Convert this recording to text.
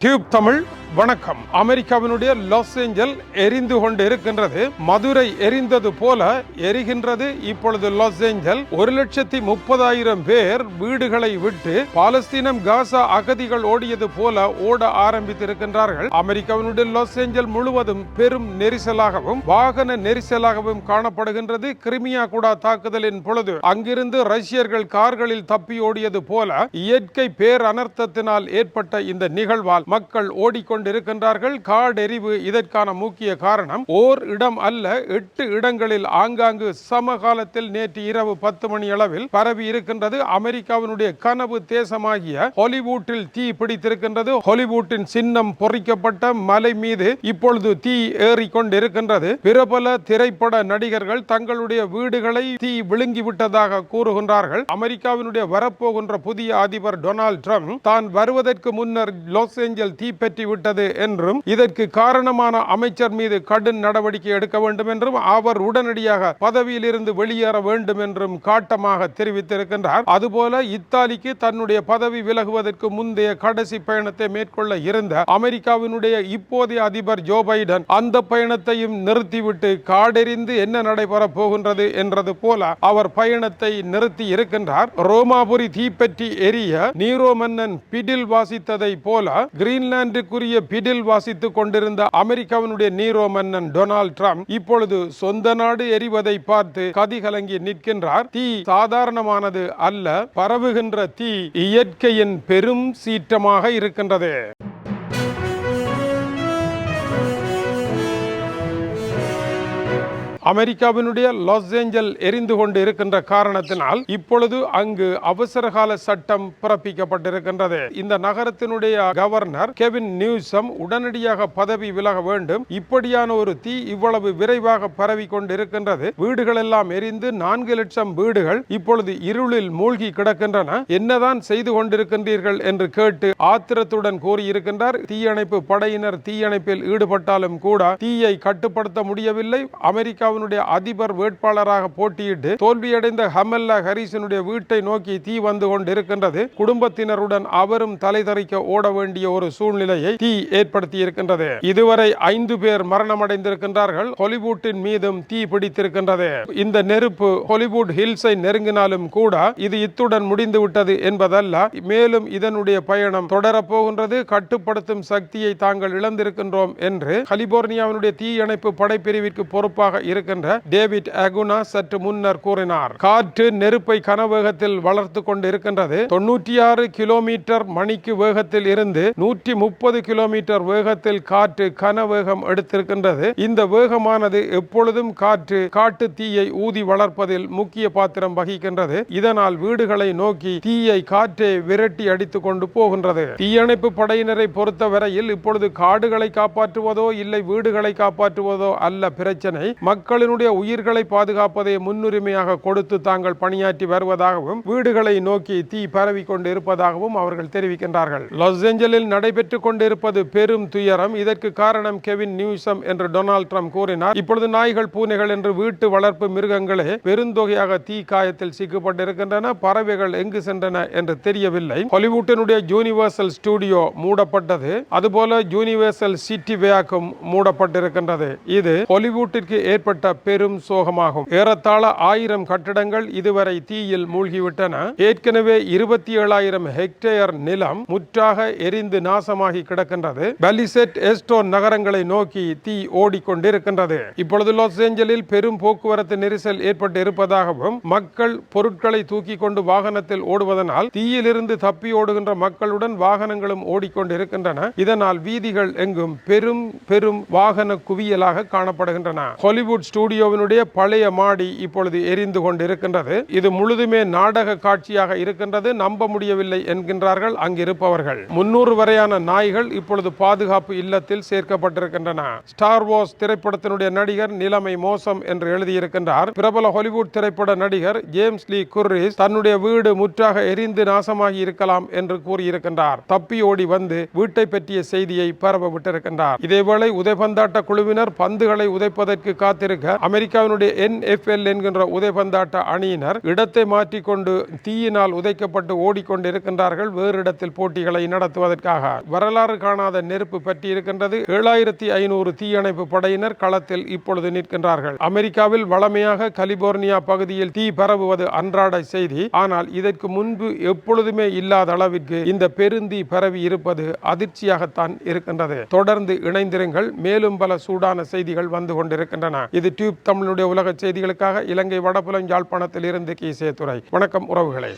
Tube Tamil வணக்கம். அமெரிக்காவினுடைய loss angel எரிந்து கொண்டு இருக்கின்றது மதுரை எரிந்தது போல எரிகின்றது. இப்பொழுது லாஸ் ஏஞ்சல் ஒரு லட்சத்தி முப்பதாயிரம் பேர் வீடுகளை விட்டு பாலஸ்தீனம் காசா அகதிகள் ஓடியது போல ஓட ஆரம்பித்திருக்கின்றார்கள். அமெரிக்காவினுடைய லாஸ் ஏஞ்சல் முழுவதும் பெரும் நெரிசலாகவும் வாகன நெரிசலாகவும் காணப்படுகின்றது. கிரிமியா குடா தாக்குதலின் பொழுது அங்கிருந்து ரஷ்யர்கள் கார்களில் தப்பி ஓடியது போல இயற்கை பேர் அனர்த்தத்தினால் ஏற்பட்ட இந்த நிகழ்வால் மக்கள் ஓடிக்கொண்டு கொண்டிருக்கின்றார்கள். காடெறிவு இதற்கான முக்கிய காரணம் ஓர் இடம் அல்ல எட்டு இடங்களில் ஆங்காங்கு சமகாலத்தில் நேற்று இரவு பத்து மணி அளவில் பரவி இருக்கின்றது. அமெரிக்காவினுடைய கனவு தேசமாகிய ஹாலிவுட்டில் தீ பிடித்திருக்கின்றது. ஹாலிவுட்டின் சின்னம் பொறிக்கப்பட்ட மலை மீது இப்பொழுது தீ ஏறிக்கொண்டிருக்கின்றது. பிரபல திரைப்பட நடிகர்கள் தங்களுடைய வீடுகளை தீ விழுங்கிவிட்டதாக கூறுகின்றார்கள். அமெரிக்காவினுடைய வரப்போகின்ற புதிய அதிபர் டொனால்ட் ட்ரம்ப் தான் வருவதற்கு முன்னர் லாஸ் ஏஞ்சல் தீப்பற்றி ஏற்பட்டது என்றும் இதற்கு காரணமான அமைச்சர் மீது கடும் நடவடிக்கை எடுக்க வேண்டும் என்றும் அவர் உடனடியாக பதவியில் இருந்து வெளியேற வேண்டும் என்றும் காட்டமாக தெரிவித்திருக்கின்றார். அதுபோல இத்தாலிக்கு தன்னுடைய பதவி விலகுவதற்கு முந்தைய கடைசி பயணத்தை மேற்கொள்ள இருந்த அமெரிக்காவினுடைய இப்போதைய அதிபர் ஜோ பைடன் அந்த பயணத்தையும் நிறுத்திவிட்டு காடெறிந்து என்ன நடைபெறப் போகின்றது என்றது போல அவர் பயணத்தை நிறுத்தி இருக்கின்றார். ரோமாபுரி தீப்பற்றி எரிய நீரோ மன்னன் பிடில் வாசித்ததை போல பிடில் வாசித்துக் கொண்டிருந்த அமெரிக்காவினுடைய நீரோ மன்னன் டொனால்ட் ட்ரம்ப் இப்பொழுது சொந்த நாடு எரிவதை பார்த்து கதிகலங்கி நிற்கின்றார். தீ சாதாரணமானது அல்ல பரவுகின்ற தீ இயற்கையின் பெரும் சீற்றமாக இருக்கின்றது. அமெரிக்காவினுடைய லாஸ் ஏஞ்சல் எரிந்து கொண்டு இருக்கின்ற காரணத்தினால் இப்பொழுது அங்கு அவசரகால சட்டம் பிறப்பிக்கப்பட்டிருக்கின்றது. இந்த நகரத்தினுடைய கவர்னர் கெவின் நியூசம் உடனடியாக பதவி விலக வேண்டும். இப்படியான ஒரு தீ இவ்வளவு விரைவாக பரவி கொண்டு இருக்கின்றது வீடுகள் எல்லாம் எரிந்து நான்கு லட்சம் வீடுகள் இப்பொழுது இருளில் மூழ்கி கிடக்கின்றன. என்னதான் செய்து கொண்டிருக்கின்றீர்கள் என்று கேட்டு ஆத்திரத்துடன் கூறியிருக்கின்றார். தீயணைப்பு படையினர் தீயணைப்பில் ஈடுபட்டாலும் கூட தீயை கட்டுப்படுத்த முடியவில்லை. அமெரிக்காவின் அமெரிக்காவினுடைய அதிபர் வேட்பாளராக போட்டியிட்டு தோல்வியடைந்த ஹமல்லா ஹரிசனுடைய வீட்டை நோக்கி தீ வந்து கொண்டிருக்கின்றது. குடும்பத்தினருடன் அவரும் தலைதறிக்க ஓட வேண்டிய ஒரு சூழ்நிலையை தீ ஏற்படுத்தி இருக்கின்றது இதுவரை ஐந்து பேர் மரணமடைந்திருக்கின்றார்கள். ஹாலிவுட்டின் மீதும் தீ பிடித்திருக்கின்றது. இந்த நெருப்பு ஹாலிவுட் ஹில்ஸை நெருங்கினாலும் கூட இது இத்துடன் முடிந்து விட்டது என்பதல்ல. மேலும் இதனுடைய பயணம் தொடரப்போகின்றது. கட்டுப்படுத்தும் சக்தியை தாங்கள் இழந்திருக்கின்றோம் என்று கலிபோர்னியாவினுடைய தீயணைப்பு படைப்பிரிவிற்கு பொறுப்பாக இருக்க இருக்கின்ற டேவிட் அகுனா சற்று முன்னர் கூறினார் காற்று நெருப்பை கனவேகத்தில் வளர்த்து கொண்டு இருக்கின்றது தொண்ணூற்றி ஆறு கிலோமீட்டர் மணிக்கு வேகத்தில் இருந்து நூற்றி முப்பது கிலோமீட்டர் வேகத்தில் காற்று கனவேகம் எடுத்திருக்கின்றது. இந்த வேகமானது எப்பொழுதும் காற்று காட்டு தீயை ஊதி வளர்ப்பதில் முக்கிய பாத்திரம் வகிக்கின்றது. இதனால் வீடுகளை நோக்கி தீயை காற்றே விரட்டி அடித்துக் கொண்டு போகின்றது. தீயணைப்பு படையினரை பொறுத்தவரையில் இப்பொழுது காடுகளை காப்பாற்றுவதோ இல்லை வீடுகளை காப்பாற்றுவதோ அல்ல பிரச்சனை. மக்கள் மக்களினுடைய உயிர்களை பாதுகாப்பதை முன்னுரிமையாக கொடுத்து தாங்கள் பணியாற்றி வருவதாகவும் வீடுகளை நோக்கி தீ பரவி கொண்டு இருப்பதாகவும் அவர்கள் தெரிவிக்கின்றார்கள். லாஸ் ஏஞ்சலில் நடைபெற்றுக் கொண்டிருப்பது பெரும் துயரம். இதற்கு காரணம் கெவின் நியூசம் என்று டொனால்ட் ட்ரம்ப் கூறினார். இப்பொழுது நாய்கள் பூனைகள் என்று வீட்டு வளர்ப்பு மிருகங்களே பெருந்தொகையாக தீ காயத்தில் சிக்கப்பட்டிருக்கின்றன பறவைகள் எங்கு சென்றன என்று தெரியவில்லை. ஹாலிவுட்டினுடைய யூனிவர்சல் ஸ்டுடியோ மூடப்பட்டது. அதுபோல யூனிவர்சல் சிட்டி வேக்கும் மூடப்பட்டிருக்கின்றது. இது ஹாலிவுட்டிற்கு ஏற்பட்ட ஏற்பட்ட பெரும் சோகமாகும். ஏறத்தாழ ஆயிரம் கட்டடங்கள் இதுவரை தீயில் மூழ்கிவிட்டன. ஏற்கனவே இருபத்தி ஏழாயிரம் ஹெக்டேயர் நிலம் முற்றாக எரிந்து நாசமாகி கிடக்கின்றது. பலிசெட் எஸ்டோன் நகரங்களை நோக்கி தீ ஓடிக்கொண்டிருக்கின்றது. இப்பொழுது லாஸ் ஏஞ்சலில் பெரும் போக்குவரத்து நெரிசல் ஏற்பட்டு இருப்பதாகவும் மக்கள் பொருட்களை தூக்கி கொண்டு வாகனத்தில் ஓடுவதனால் தீயிலிருந்து தப்பி ஓடுகின்ற மக்களுடன் வாகனங்களும் ஓடிக்கொண்டிருக்கின்றன. இதனால் வீதிகள் எங்கும் பெரும் பெரும் வாகன குவியலாக காணப்படுகின்றன. ஹாலிவுட் ஸ்டுடியோவினுடைய பழைய மாடி இப்பொழுது எரிந்து கொண்டிருக்கின்றது. இது முழுதுமே நாடக காட்சியாக இருக்கின்றது. நம்ப முடியவில்லை என்கின்றார்கள் அங்கிருப்பவர்கள். முன்னூறு வரையான நாய்கள் இப்பொழுது பாதுகாப்பு இல்லத்தில் சேர்க்கப்பட்டிருக்கின்றன. ஸ்டார் வார்ஸ் திரைப்படத்தினுடைய நடிகர் நிலைமை மோசம் என்று எழுதியிருக்கின்றார். பிரபல ஹாலிவுட் திரைப்பட நடிகர் ஜேம்ஸ் லீ குர்ரிஸ் தன்னுடைய வீடு முற்றாக எரிந்து நாசமாகி இருக்கலாம் என்று கூறியிருக்கின்றார். தப்பி ஓடி வந்து வீட்டை பற்றிய செய்தியை பரவ விட்டிருக்கின்றார். இதேவேளை உதைபந்தாட்ட குழுவினர் பந்துகளை உதைப்பதற்கு காத்திருக்க இருக்க அமெரிக்காவினுடைய என்எஃப்எல் என்கின்ற உதைபந்தாட்ட அணியினர் இடத்தை மாற்றிக்கொண்டு தீயினால் உதைக்கப்பட்டு ஓடிக்கொண்டிருக்கின்றார்கள். வேறு இடத்தில் போட்டிகளை நடத்துவதற்காக. வரலாறு காணாத நெருப்பு பற்றி இருக்கின்றது ஏழாயிரத்தி ஐநூறு தீயணைப்பு படையினர் களத்தில் இப்பொழுது நிற்கின்றார்கள். அமெரிக்காவில் வளமையாக கலிபோர்னியா பகுதியில் தீ பரவுவது அன்றாட செய்தி. ஆனால் இதற்கு முன்பு எப்பொழுதுமே இல்லாத அளவிற்கு இந்த பெருந்தீ பரவி இருப்பது அதிர்ச்சியாகத்தான் இருக்கின்றது. தொடர்ந்து இணைந்திருங்கள். மேலும் பல சூடான செய்திகள் வந்து கொண்டிருக்கின்றன. இது டியூப் தமிழுடைய உலக செய்திகளுக்காக இலங்கை வடபுலம் யாழ்ப்பாணத்தில் இருந்து கீசே துறை வணக்கம் உறவுகளே.